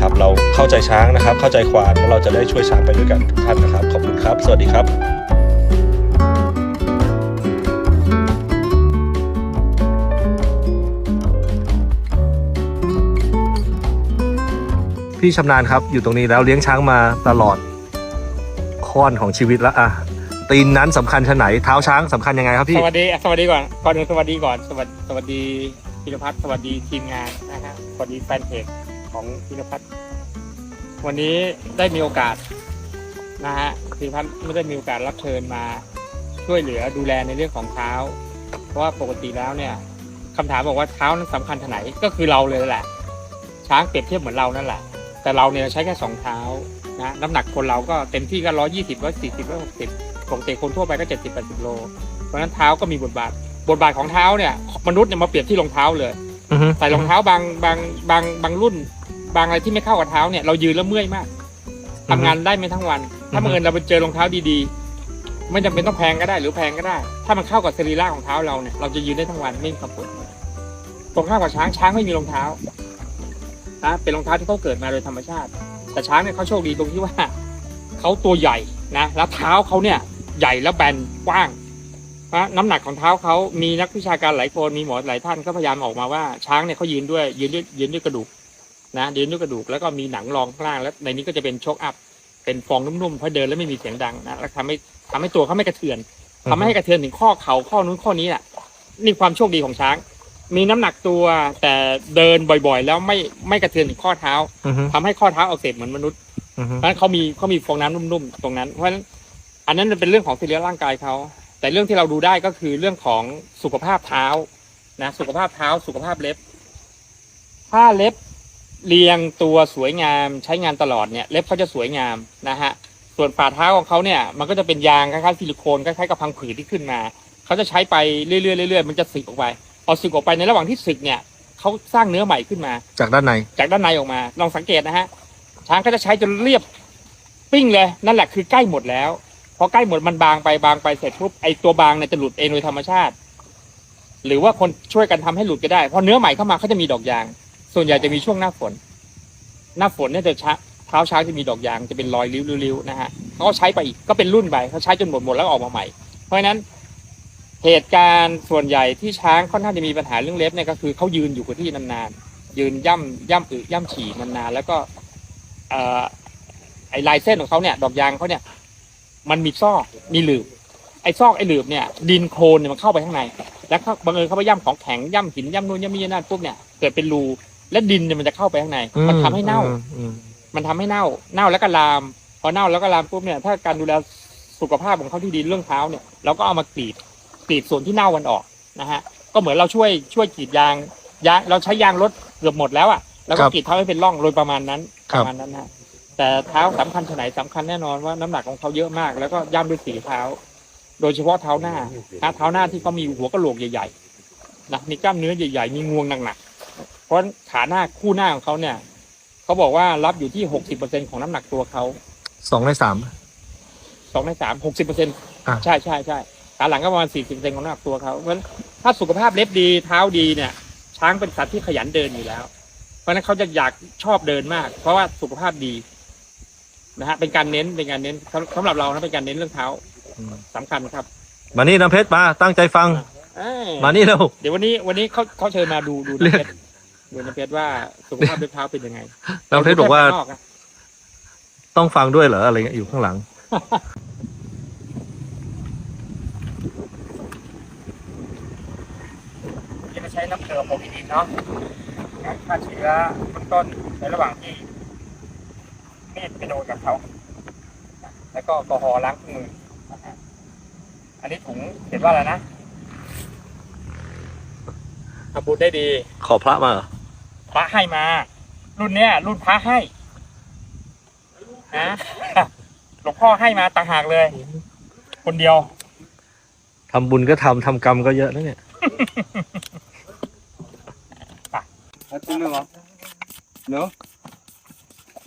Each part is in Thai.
นะครับ เราเข้าใจช้างนะครับ เข้าใจควานแล้วเราจะได้ช่วยช้างไปด้วยกันทุกท่านนะครับ ขอบคุณครับ สวัสดีครับพี่ชำนาญครับอยู่ตรงนี้แล้วเลี้ยงช้างมาตลอดค้อนของชีวิตแล้วอะตีนนั้นสำคัญชะไหนเท้าช้างสำคัญยังไงครับพี่สวัสดีสวัสดีก่อนก่อนอื่นสวัสดีก่อนสวัสดีสวัสดีพิรพัฒน์สวัสดีทีมงานนะฮะสวัสดีแฟนเพจ ของพิรพัฒน์วันนี้ได้มีโอกาสนะฮะพิรพัฒน์ไม่ได้มีโอกาสรับเชิญมาช่วยเหลือดูแลในเรื่องของเท้า เพราะว่าปกติแล้วเนี่ยคำถามบอกว่าเท้านั้นสำคัญที่ไหนก็คือเราเลยแหละ ช้างเปรียบเทียบเหมือนเรานั่นแหละ แต่เราเนี่ยใช้แค่สองเท้านะน้ำหนักคนเราก็เต็มที่ก็ร้อยยี่สิบร้อยสี่สิบร้อยหกสิบปกติคนทั่วไปก็เจ็ดสิบแปดสิบโล เพราะฉะนั้นเท้าก็มีบทบาท บทบาทของเท้าเนี่ย มนุษย์เนี่ยมาเปรียบที่รองเท้าเลยอือฮึใส่รองเท้าบางบางบางบางรุ่น บางอะไรที่ไม่เข้ากับเท้าเนี่ยเรายืนแล้วเมื่อยมากทำงานได้ไม่ทั้งวัน ถ้าบังเอิญเราไปเจอรองเท้าดีๆ ไม่จำเป็นต้องแพงก็ได้ หรือแพงก็ได้ ถ้ามันเข้ากับสรีระของเท้าเราเนี่ยเราจะยืนได้ทั้งวันไม่มีความปวดเมื่อยตรงข้ามกับช้างช้างไม่มีรองเท้านะเป็นรองเท้าที่เขาเกิดมาโดยธรรมชาติ แต่ช้างเนี่ยเขาโชคดีตรงที่ว่าเขาตัวใหญ่นะแล้วเท้าเขาเนี่ยใหญ่แล้วแบนกว้างเพราะน้ำหนักของเท้าเขามีนักวิชาการหลายคนมีหมอหลายท่านก็พยายามออกมาว่าช้างเนี่ยเขายืนด้วยยืนด้วยยืนด้วยกระดูก นะยืนด้วยกระดูกแล้วก็มีหนังรองข้างล่างแล้วในนี้ก็จะเป็นโชคอัพ เป็นฟองนุ่มๆเพราะเดินแล้วไม่มีเสียงดังนะแล้วทำให้ทำให้ตัวเขาไม่กระเทือนทำให้กระเทือนถึงข้อเข่าข้อนู้นข้อนี้แหละนี่ความโชคดีของช้าง มีน้ำหนักตัวแต่เดินบ่อยๆ แล้วไม่ไม่กระเทือนถึงข้อเท้าอือฮึทำให้ข้อเท้าอักเสบเหมือนมนุษย์อือฮึเพราะฉะนั้นเขามีเขามีฟองน้ำนุ่มๆตรงนั้นเพราะฉะนั้นอันนั้นมันเป็นเรื่องของสรีระร่างกายเขาแต่เรื่องที่เราดูได้ก็คือเรื่องของสุขภาพเท้านะสุขภาพเท้าสุขภาพเล็บ ถ้าเล็บ เรียงตัวสวยงามใช้งานตลอดเนี่ยเล็บเขาจะสวยงามนะฮะส่วนฝ่าเท้าของเขาเนี่ยมันก็จะเป็นยางคล้ายๆซิลิโคนคล้ายๆกับพังผืดที่ขึ้นมาเขาจะใช้ไปเรื่อยๆเรื่อยๆมันจะสึกออกไปพอสึกออกไปในระหว่างที่สึกเนี่ยเขาสร้างเนื้อใหม่ขึ้นมา จากด้านในจากด้านในออกมา ลองสังเกตนะฮะช้างก็จะใช้จนเรียบปิ้งเลยนั่นแหละคือใกล้หมดแล้วพอใกล้หมดมันบางไปบางไปเสร็จปุ๊บไอตัวบางเนี่ยจะหลุดเองโดยธรรมชาติ หรือว่าคนช่วยกันทำให้หลุดก็ได้พอเนื้อใหม่เข้ามาเขาจะมีดอกยาง ส่วนใหญ่จะมีช่วงหน้าฝน หน้าฝนเนี่ยจะช้าเท้าช้างจะมีดอกยางจะเป็นรอยริ้วๆนะฮะเขาก็ใช้ไปอีกก็เป็นรุ่นไปเขาใช้จนหมดหมดแล้วออกมาใหม่ เพราะฉะนั้นเหตุการณ์ส่วนใหญ่ที่ช้างค่อนข้างจะมีปัญหาเรื่องเล็บเนี่ยก็คือเขายืนอยู่กับที่นานๆยืนย่ำย่ำอึย่ำฉี่นานๆแล้วก็ไอ้ลายเส้นของเขาเนี่ย ดอกยางเขาเนี่ย มันมีซอกมีหลืบไอ้ซอกไอ้หลืบเนี่ย ดินโคลนเนี่ยมันเข้าไปข้างใน แล้วเขาบังเอิญเขาไปย่ำของแข็งย่ำหินย่ำนู่นย่ำนี่นั่นปุ๊บเนี่ยเกิดเป็นรู และดินเนี่ยมันจะเข้าไปข้างใน มันทำให้เน่าอืมอืมมันทำให้เน่า เน่าแล้วก็ลาม พอเน่าแล้วก็ลามปุ๊บเนี่ย ถ้าการดูแลสุขภาพของเขาที่ดีเรื่องเท้าเนี่ย เราก็เอามากรีดกรีดส่วนที่เน่ามันออกนะฮะ ก็เหมือนเราช่วยช่วยกรีดยางยางเราใช้ยางรถเกือบหมดแล้วอะแล้วก็กรีดเท้าให้เป็นร่องโดยประมาณนั้นประมาณนั้นนะแต่เท้าสำคัญชะไหนสำคัญแน่นอนว่าน้ำหนักของเขาเยอะมาก แล้วก็ย่ำด้วยสีเท้า โดยเฉพาะเท้าหน้านะเท้าหน้าที่เขามีหัวกะโหลกใหญ่ๆนะมีกล้ามเนื้อใหญ่ๆมีงวงหนักๆ เพราะขาหน้าคู่หน้าของเขาเนี่ยเขาบอกว่ารับอยู่ที่หกสิบเปอร์เซ็นของน้ำหนักตัวเขาสองในสามสองในสามหกสิบเปอร์เซ็นอะใช่ใช่ใช่ขาหลังก็ประมาณสี่สิบเปอร์เซ็นของน้ำหนักตัวเขาเพราะฉะนั้นถ้าสุขภาพเล็บดีเท้าดีเนี่ย ช้างเป็นสัตว์ที่ขยันเดินอยู่แล้ว เพราะฉะนั้นเขาจะอยากชอบเดินมาก เพราะว่าสุขภาพดีนะฮะเป็นการเน้นเป็นการเน้นสำสำหรับเรานะเป็นการเน้นเรื่องเท้าอืมสำคัญครับ มานี่น้ำเพชรมาตั้งใจฟังเอ้ยมานี่เร็วเดี๋ยววันนี้วันนี้เขาเขาเชิญมาดูดูเรีน้ำยกเพชร ดูน้ำเพชรว่าสุขภาพเล็บเท้าเป็นยังไงน้ำเพชรบอกว่าดูแค่ภยนอกนะต้องฟังด้วยเหรออะไรเงี้ยอยู่ข้างหลังจะใช้น้ำเกลือโปรตีนเนาะการฆ่าเชื้อเบื้องต้นในระหว่างที่มีดไปโดนกับเขานะแล้วก็แอลกอฮอล์ล้างเครื่องมือนะฮะอันนี้ถุงเขียนว่าอะไรนะทำบุญได้ดี ขอพระมาเหรอ พระให้มา รุ่นเนี้ย รุ่นพระให้นะหลวงพ่อให้มาต่างหากเลย คนเดียวทำบุญก็ทำทำกรรมก็เยอะนะเนี่ย Hati lu apa? Lo?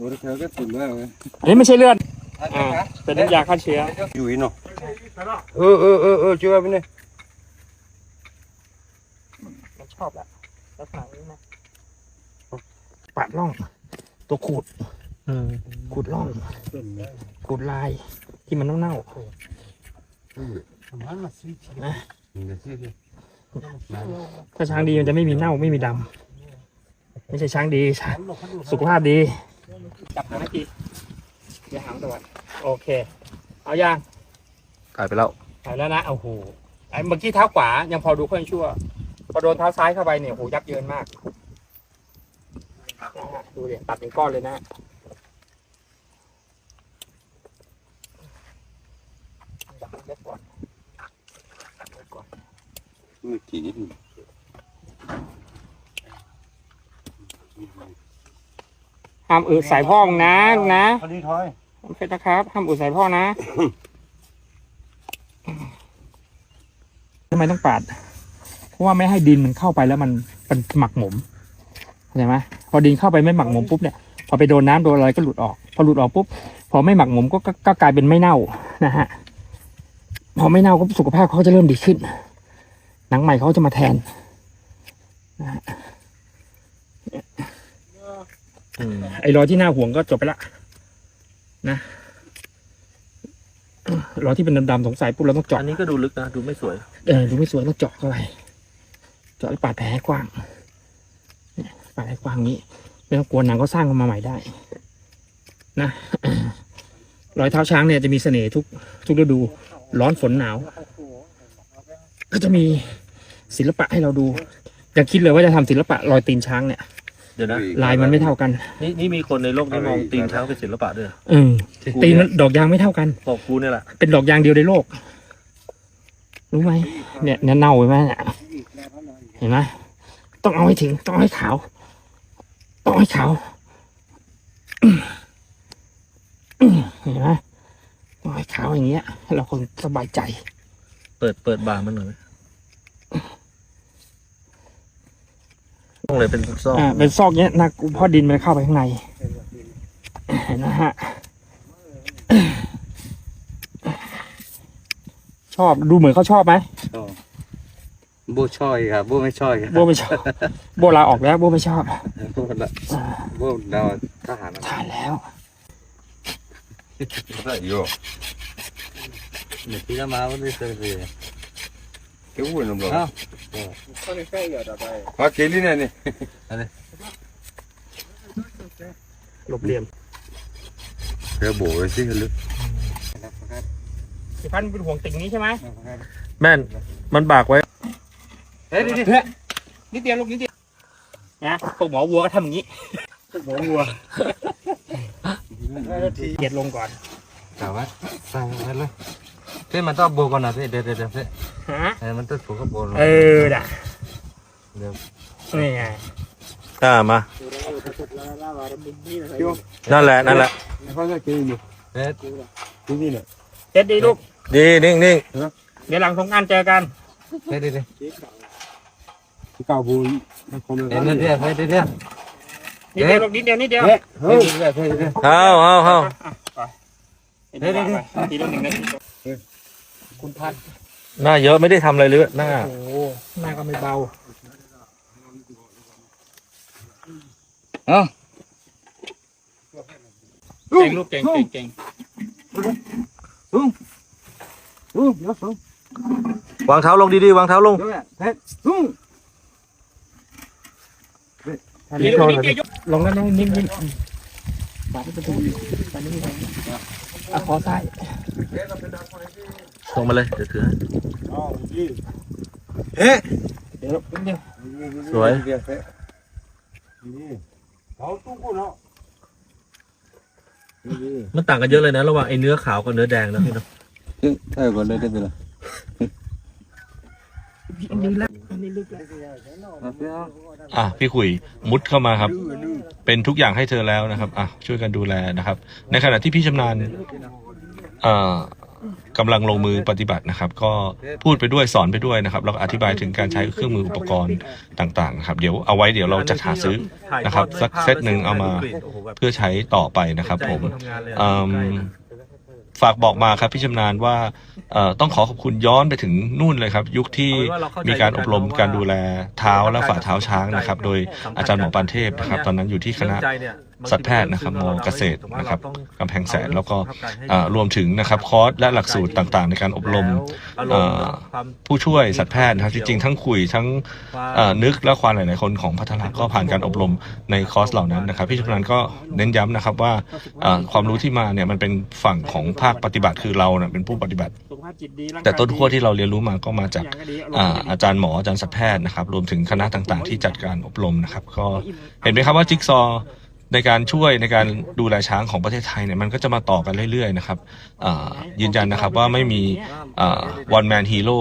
Baru kagak tuh lah. อันนี้ไม่ใช่เลือดอ่าเป็นน้ำยาฆ่าเชื้อ Yui no. Oh oh oh oh coba ini. มันชอบแหละลักษณะนี้นะปาดล่ อง ตัวขูดอืมขูดร่องขูดลายที่มันเน่านะๆถ้าช้างดีมันจะไม่มีเน่าไม่มีดำไม่ใช่ช้างดีช้างสุขภาพดีจับหางทีอย่าหางตะวันโอเค เอายังถ่ายไปแล้วไปแล้วนะโอ้โหไอ้เมื่อกี้เท้าขวายังพอดูค่อยชั่วพอโดนเท้าซ้ายเข้าไปเนี่ยโอ้โหยับเยินมากนะฮะ ดูเดี๋ยตัดเป็นก้อนเลยนะจับเล็กก่อนเล็กก่อนมือกี่นิดห้ามอึใส่พ่อมึงนะลูกนะพอดีถอยโอเคนะครับห้ามอึใส่พ่อนะทำไมต้องปาด เพราะว่าไม่ให้ดินมันเข้าไปแล้วมันเป็นหมักหมม เข้าใจไหมพอดินเข้าไปไม่หมักหมมปุ๊บเนี่ยพอไปโดนน้ำโดนอะไรก็หลุดออก พอหลุดออกปุ๊บพอไม่หมักหมมก็ก็ก็กลายเป็นไม่เน่านะฮะพอไม่เน่าก็สุขภาพเขาจะเริ่มดีขึ้น หนังใหม่เขาจะมาแทนอืมไอ้รอยที่หน้าห่วงก็จบไปละนะรอยที่เป็นดำๆสงสัยปุ๊บเราต้องเจาะอันนี้ก็ดูลึกนะ ดูไม่สวยเออดูไม่สวยต้องเจาะเข้าไปเจาะแล้วปาดแผลให้กว้างเนี่ย ปาดให้กว้างนี้ไม่ต้องกลัวหนังก็สร้างมาใหม่ได้ นะรอยเท้าช้างเนี่ยจะมีเสน่ห์ทุกทุกฤดูร้อนฝนหนาว ก็จะมีศิลปะให้เราดูอย่าคิดเลยว่าจะทำศิลปะรอยตีนช้างเนี่ยเดี๋ยวนะลายมันไม่เท่ากัน นี่นี่มีคนในโลกนี้มองตีนช้างเป็นศิลปะด้วยเหรอเออตีนมันดอกยางไม่เท่ากันบอกกูเนี่ยแหละเป็นดอกยางเดียวในโลก รู้ไหมเนี่ยเนี่ยเน่าไปไหมเนี่ยเห็นไหมต้องเอาให้ถึงต้องเอาให้ขาว ต้องเอาให้ขาวเห็นไหมต้องให้ขาวอย่างเงี้ย เราคนสบายใจ เปิดเปิดบาร์มันหน่อยไหมต้องเลยเป็นซอกอ่าเป็นซอกเนี้ยนักเพราะดินมันเข้าไปข้างในเห็นนะฮะชอบดูเหมือนเขาชอบไหม โบช่อยครับโบไม่ช่อยครับโบไม่ชอบโบลาออกแล้วโบไม่ชอบโบละโบเราทหารถ่ายแล้วโยเดี๋ยวพี่จะมาวันนี้เสร็จเลยเกี่ยวกับอะไรบ้างมาเกลี่เนี่ยนี่หลบเหลี่ยมเดี๋ยวโบยสิลึกพี่พันธุ์เป็นห่วงติ่งนี้ใช่ไหมแม่นมันบากไว้ เฮ้ยดิดินิดเดียวลูกนิดเดียวนะพวกหมอวัวก็ทำอย่างนี้พวกหมอวัวเหยียดลงก่อนแต่ว่าสั่งไปเลยเฮ้ยมันต้องโบก่อนนะเฮ้ยเดี๋ยวเดี๋ยวเดี๋ยวเฮ้ยฮะเฮ้ยมันต้องถูกกับโบเออด่ะเดี๋ยวนี่ไงอ่ามานั่นแหละนั่นแหละเขาจะกินอยู่เฮ้ยที่นี่เนี่ยเจ็ดดีลูกดีนิ่งนิ่งเดี๋ยวหลังสงกรารเจอกันเฮ้ยเดี๋ยวเดี๋ยว ที่เก่าบูเฮ้ยเดี๋ยวเดี๋ยวเดี๋ยวเดี๋ยวนิดเดียวนิดเดียวนิดเดียวเฮ้ยเฮ้ยเดี๋ยเฮ้ยเดี๋ยวเอาเอาเอาเดี๋ยวเดี๋ยวทีละหนึ่งนาทีคุณพันธุ์หน้าเยอะไม่ได้ทำอะไรเลยหน้าโอ้หน้าก็ไม่เบาเอ้าเก่งลูกเก่งเก่งเก่งอู้เดี๋ยวสูงวางเท้าลงดีๆวางเท้าลงเดี๋ ยวเฮ้ยสูงนี่ลูกนิดเดียวยกลงแล้วนะนิ่มๆปาดให้เป็นตัวปาดนี่อะขอซ้ายลงมาเลยเดี๋ยวถือให้เฮ้ยเดี๋ยวนิดเดียวสวยเขาตู้กูเนาะมันต่างกันเยอะเลยนะระหว่างไอ้เนื้อขาวกับเนื้อแดงนะพี่เนาะใช่ก่อนเลยได้ไปละอันนี้ลึกอั นนี้ลึกแล้วอะพี่ขุยมุดเข้ามาครับ เป็นทุกอย่างให้เธอแล้วนะครับอะช่วยกันดูแลนะครับ ในขณะที่พี่ชำนาญเอ่อกำลังลงมือปฏิบัตินะครับ ก็พูดไปด้วยสอนไปด้วยนะครับแล้วก็อธิบายถึงการใช้เครื่องมืออุปกรณ์ต่างๆนะครับ เดี๋ยวเอาไว้เดี๋ยวเราจะหาซื้อนะครับสักเซตหนึ่งเอามาเพื่อใช้ต่อไปนะครับ ผมเอิ่ม ฝากบอกมาครับพี่ชำนาญว่าเอ่อต้องขอขอบคุณย้อนไปถึงนู่นเลยครับ ยุคที่มีการอบรมการดูแลเท้าและฝ่าเท้าช้างนะครับ โดยอาจารย์หมอปานเทพนะครับ ตอนนั้นอยู่ที่คณะ สัตวแพทย์นะครับมเกษตรนะครับกำแพงแสนแล้วก็รวมถึงนะครับคอร์สและหลักสูตรต่างๆ ในการอบรมผู้ช่วยสัตวแพทย์นะครับจริงๆทั้งคุยทั้งนึกและควานหลายๆคนของพัทละก็ผ่านการอบรมในคอร์สเหล่านั้นนะครับพี่ชำนาญก็เน้นย้ำนะครับว่าความรู้ที่มาเนี่ยมันเป็นฝั่งของภาคปฏิบัติคือเราเน่ะเป็นผู้ปฏิบัติ แต่ต้นขั้วที่เราเรียนรู้มาก็มาจากอาจารย์หมออาจารย์สัตวแพทย์นะครับรวมถึงคณะต่างๆ ที่จัดการอบรมนะครับ ก็เห็นไหมครับว่าจิ๊กซอ ในการช่วยในการดูแลช้างของประเทศไทยเนี่ยมันก็จะมาต่อกันเรื่อยๆนะครับยืนยันนะครับว่าไม่มีวันแมนฮีโร่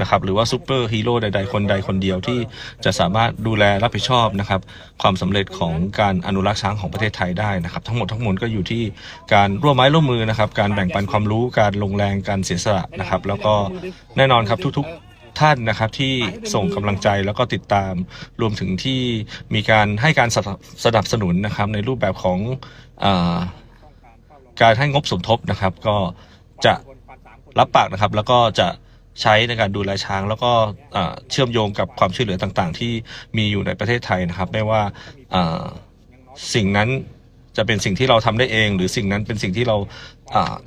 นะครับหรือว่าซูเปอร์ฮีโร่ใดๆคนใดคนเดียวที่จะสามารถดูแลรับผิดชอบนะครับความสำเร็จของการอนุรักษ์ช้างของประเทศไทยได้นะครับ ทั้งหมดทั้งมวลก็อยู่ที่การร่วมไม้ร่วมมือนะครับการแบ่งปันความรู้การลงแรงการเสียสละนะครับแล้วก็แน่นอนครับทุกๆ ท่านนะครับที่ส่งกำลังใจแล้วก็ติดตาม รวมถึงที่มีการให้การสนับสนุนนะครับ ในรูปแบบของอการให้งบสมทบนะครับ ก็จะรับปากนะครับ แล้วก็จะใช้ในการดูแลช้าง แล้วก็เชื่อมโยงกับความช่วยเหลือต่างๆ ที่มีอยู่ในประเทศไทยนะครับ ไม่ว่าสิ่งนั้น จะเป็นสิ่งที่เราทำได้เอง หรือสิ่งนั้นเป็นสิ่งที่เรา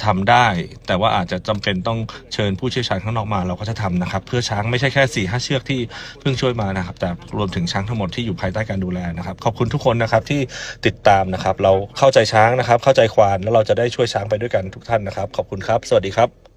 ทำทำได้ แต่ว่าอาจจะจำเป็นต้องเชิญผู้เชี่ยวชาญข้างนอกมาเราก็จะทำนะครับ เพื่อช้างไม่ใช่แค่สี่ห้าเชือกที่เพิ่งช่วยมานะครับ แต่รวมถึงช้างทั้งหมดที่อยู่ภายใต้การดูแลนะครับ ขอบคุณทุกคนนะครับที่ติดตามนะครับ เราเข้าใจช้างนะครับ เข้าใจควานแล้วเราจะได้ช่วยช้างไปด้วยกันทุกท่านนะครับ ขอบคุณครับ สวัสดีครับ